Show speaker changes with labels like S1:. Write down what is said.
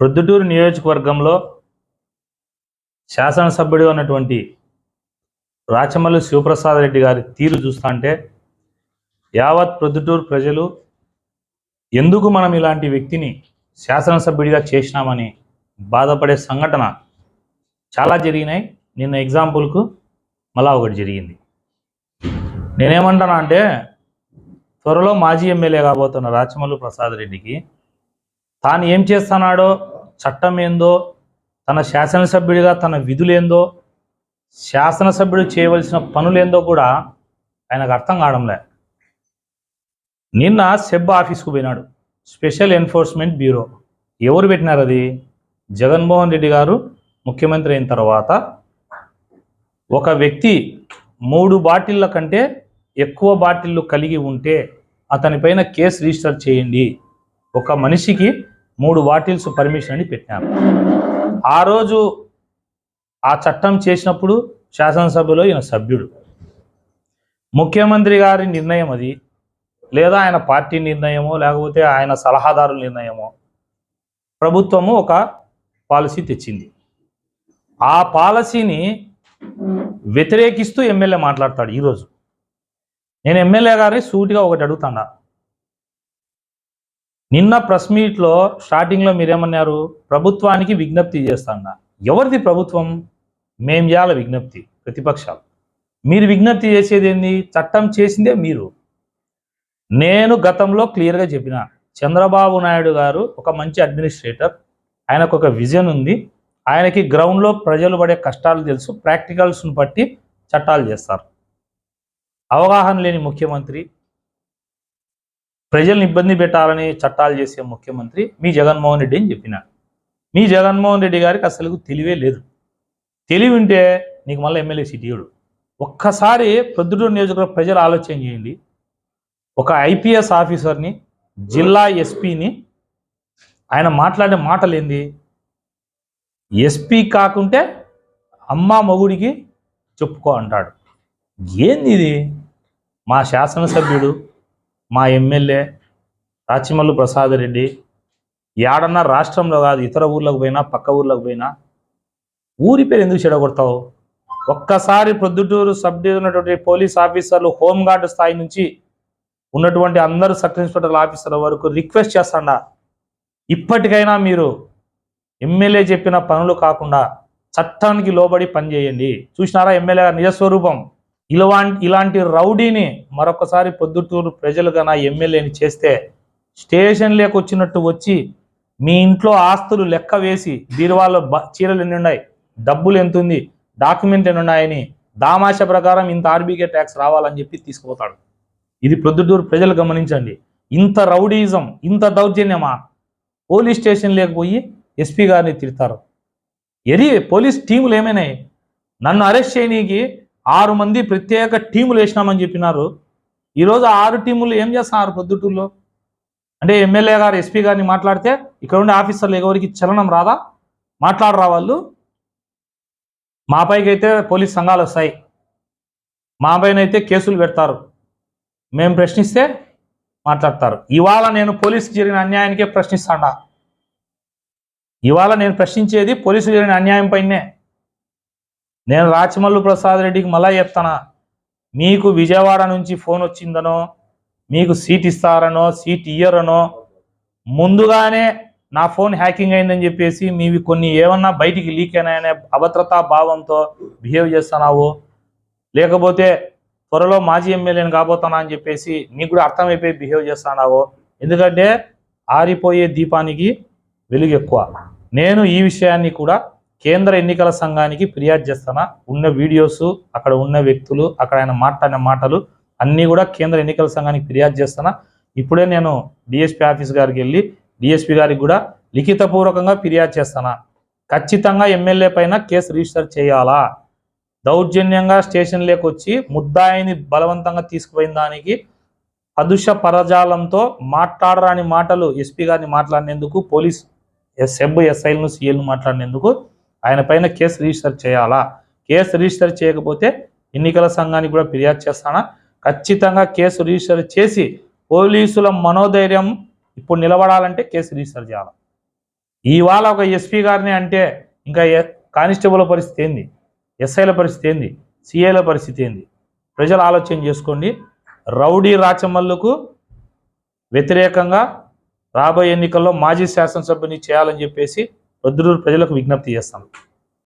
S1: ప్రొద్దుటూరు నియోజకవర్గంలో శాసనసభ్యుడు ఉన్నటువంటి రాచమల్లి శివప్రసాద్ రెడ్డి గారి తీరు చూస్తుంటే యావత్ ప్రొద్దుటూరు ప్రజలు ఎందుకు మనం ఇలాంటి వ్యక్తిని శాసనసభ్యుడిగా చేసినామని బాధపడే సంఘటన చాలా జరిగినాయి. నిన్న ఎగ్జాంపుల్కు మళ్ళా ఒకటి జరిగింది. నేనేమంటానా అంటే త్వరలో మాజీ ఎమ్మెల్యే కాబోతున్న రాచమల్లు ప్రసాద్ రెడ్డికి తాను ఏం చేస్తున్నాడో చట్టం ఏందో తన శాసనసభ్యుడిగా తన విధులేందో శాసనసభ్యుడు చేయవలసిన పనులేందో కూడా ఆయనకు అర్థం కావడంలే. నిన్న సెబ్ ఆఫీస్కు పోయినాడు. Special enforcement bureau. ఎవరు పెట్టినారు అది? జగన్మోహన్ రెడ్డి గారు ముఖ్యమంత్రి అయిన తర్వాత. ఒక వ్యక్తి మూడు బాటిళ్ళ కంటే ఎక్కువ బాటిళ్ళు కలిగి ఉంటే అతనిపైన కేసు రిజిస్టర్ చేయండి. ఒక మనిషికి మూడు బాటిల్స్ పర్మిషన్ అని పెట్టినారు ఆ రోజు ఆ చట్టం చేసినప్పుడు శాసనసభలో ఈయన సభ్యుడు. ముఖ్యమంత్రి గారి నిర్ణయం అది. లేదా ఆయన పార్టీ నిర్ణయమో లేకపోతే ఆయన సలహాదారుల నిర్ణయమో. ప్రభుత్వము ఒక పాలసీ తెచ్చింది. ఆ పాలసీని వ్యతిరేకిస్తూ ఎమ్మెల్యే మాట్లాడతాడు ఈరోజు. నేను ఎమ్మెల్యే గారిని సూటిగా ఒకటి అడుగుతాడా నిన్న ప్రెస్ మీట్లో స్టార్టింగ్లో మీరేమన్నారు? ప్రభుత్వానికి విజ్ఞప్తి చేస్తాడా. ఎవరిది ప్రభుత్వం? మేం చేయాల విజ్ఞప్తి ప్రతిపక్షాలు. మీరు విజ్ఞప్తి చేసేది ఏంది? చట్టం చేసిందే మీరు. నేను గతంలో క్లియర్గా చెప్పిన చంద్రబాబు నాయుడు గారు ఒక మంచి అడ్మినిస్ట్రేటర్. ఆయనకు ఒక విజన్ ఉంది. ఆయనకి గ్రౌండ్లో ప్రజలు పడే కష్టాలు తెలుసు. ప్రాక్టికల్స్ను బట్టి చట్టాలు చేస్తారు. అవగాహన లేని ముఖ్యమంత్రి ప్రజల్ని ఇబ్బంది పెట్టాలని చట్టాలు చేసే ముఖ్యమంత్రి మీ జగన్మోహన్ రెడ్డి అని చెప్పినాడు. మీ జగన్మోహన్ రెడ్డి గారికి అసలు తెలివే లేదు. తెలివి ఉంటే నీకు మళ్ళీ ఎమ్మెల్యే సిటీయుడు ఒక్కసారి ప్రొద్దుటూరు నియోజకవర్గ ప్రజలు ఆలోచన చేయండి. ఒక ఐపీఎస్ ఆఫీసర్ని జిల్లా ఎస్పీని ఆయన మాట్లాడే మాటలు ఏంది ఎస్పీ కాకుంటే అమ్మ మగుడికి చెప్పుకో అంటాడు. ఏంది ఇది? మా శాసనసభ్యుడు మా ఎమ్మెల్యే రాచిమల్లు ప్రసాద్ రెడ్డి ఏడన్నా రాష్ట్రంలో కాదు ఇతర ఊర్లకు పోయినా పక్క ఊర్లకు పోయినా ఊరి పేరు ఎందుకు చెడగొడతావు? ఒక్కసారి ప్రొద్దుటూరు సబ్ డివిజన్ ఉన్నటువంటి పోలీస్ ఆఫీసర్లు హోంగార్డు స్థాయి నుంచి ఉన్నటువంటి అందరు సబ్ ఇన్స్పెక్టర్ ఆఫీసర్ల వరకు రిక్వెస్ట్ చేస్తాడా? ఇప్పటికైనా మీరు ఎమ్మెల్యే చెప్పిన పనులు కాకుండా చట్టానికి లోబడి పనిచేయండి చూసినారా ఎమ్మెల్యే గారి నిజస్వరూపం? ఇలాంటి ఇలాంటి రౌడీని మరొకసారి పొద్దుటూరు ప్రజలు నా ఎమ్మెల్యేని చేస్తే స్టేషన్ వచ్చినట్టు వచ్చి మీ ఇంట్లో ఆస్తులు లెక్క వేసి బీరువాలో బ చీరలు ఎన్ని ఉన్నాయి? డబ్బులు ఎంత ఉంది? డాక్యుమెంట్ ఎన్ని ఉన్నాయని దామాష ప్రకారం ఇంత ఆర్బీకే ట్యాక్స్ రావాలని చెప్పి తీసుకుపోతాడు. ఇది ప్రొద్దుటూరు ప్రజలు గమనించండి. ఇంత రౌడీజం ఇంత దౌర్జన్యమా? పోలీస్ స్టేషన్ లేకపోయి ఎస్పీ గారిని తిడతారు. ఎరి పోలీస్ టీములు ఏమైనాయి? నన్ను అరెస్ట్ చేయనీకి ఆరు మంది ప్రత్యేక టీములు వేసినామని చెప్పినారు. ఈరోజు ఆరు టీములు ఏం చేస్తున్నారు పొద్దుటూరులో? అంటే ఎమ్మెల్యే గారు ఎస్పీ గారిని మాట్లాడితే ఇక్కడ ఉండే ఆఫీసర్లు ఎవరికి చలనం రాదా? మాట్లాడరా వాళ్ళు? మా పైకి అయితే పోలీస్ సంఘాలు వస్తాయి. మా పైన అయితే కేసులు పెడతారు. మేము ప్రశ్నిస్తే మాట్లాడతారు. ఇవాళ నేను పోలీసుకు జరిగిన అన్యాయానికే ప్రశ్నిస్తాడా. ఇవాళ నేను ప్రశ్నించేది పోలీసులు జరిగిన అన్యాయం పైనే. నేను రాచమల్లు ప్రసాద్ రెడ్డికి మళ్ళా చెప్తానా మీకు విజయవాడ నుంచి ఫోన్ వచ్చిందనో మీకు సీట్ ఇస్తారనో సీట్ ఇయ్యరనో ముందుగానే నా ఫోన్ హ్యాకింగ్ అయిందని చెప్పేసి మీవి కొన్ని ఏమన్నా బయటికి లీక్ అయినాయనే అభద్రతా భావంతో బిహేవ్ చేస్తున్నావు. లేకపోతే త్వరలో మాజీ ఎమ్మెల్యేని కాబోతున్నా అని చెప్పేసి నీకు కూడా అర్థమైపోయి బిహేవ్ చేస్తున్నావు. ఎందుకంటే ఆరిపోయే దీపానికి వెలుగు ఎక్కువ. నేను ఈ విషయాన్ని కూడా కేంద్ర ఎన్నికల సంఘానికి ఫిర్యాదు చేస్తానా? ఉన్న వీడియోస్ అక్కడ ఉన్న వ్యక్తులు అక్కడ ఆయన మాట్లాడిన మాటలు అన్నీ కూడా కేంద్ర ఎన్నికల సంఘానికి ఫిర్యాదు చేస్తానా? ఇప్పుడే నేను డిఎస్పీ ఆఫీస్ గారికి వెళ్ళి డిఎస్పీ గారికి కూడా లిఖితపూర్వకంగా ఫిర్యాదు చేస్తానా? ఖచ్చితంగా ఎమ్మెల్యే పైన కేసు రిజిస్టర్ చేయాలా? దౌర్జన్యంగా స్టేషన్లోకి వచ్చి ముద్దాయిని బలవంతంగా తీసుకుపోయిన దానికి అదృశ్య పరజాలంతో మాట్లాడరాని మాటలు ఎస్పీ గారిని మాట్లాడినందుకు పోలీస్ ఎస్ఎబ్ ఎస్ఐలను సీఎల్ను మాట్లాడినందుకు ఆయన పైన కేసు రిజిస్టర్ చేయాలా? కేసు రిజిస్టర్ చేయకపోతే ఎన్నికల సంఘానికి కూడా ఫిర్యాదు చేస్తానా? ఖచ్చితంగా కేసు రిజిస్టర్ చేసి పోలీసుల మనోధైర్యం ఇప్పుడు నిలబడాలంటే కేసు రిజిస్టర్ చేయాలి? ఇవాళ ఒక ఎస్పీ గారిని అంటే ఇంకా కానిస్టేబుల్ పరిస్థితి ఏంది? ఎస్ఐల పరిస్థితి ఏంది? సిఐల పరిస్థితి ఏంది? ప్రజలు ఆలోచన చేసుకోండి. రౌడీ రాచమల్లుకు వ్యతిరేకంగా రాబోయే ఎన్నికల్లో మాజీ శాసనసభ్యుని చేయాలని చెప్పేసి ప్రొద్దుటూరు ప్రజలకు విజ్ఞప్తి చేస్తాను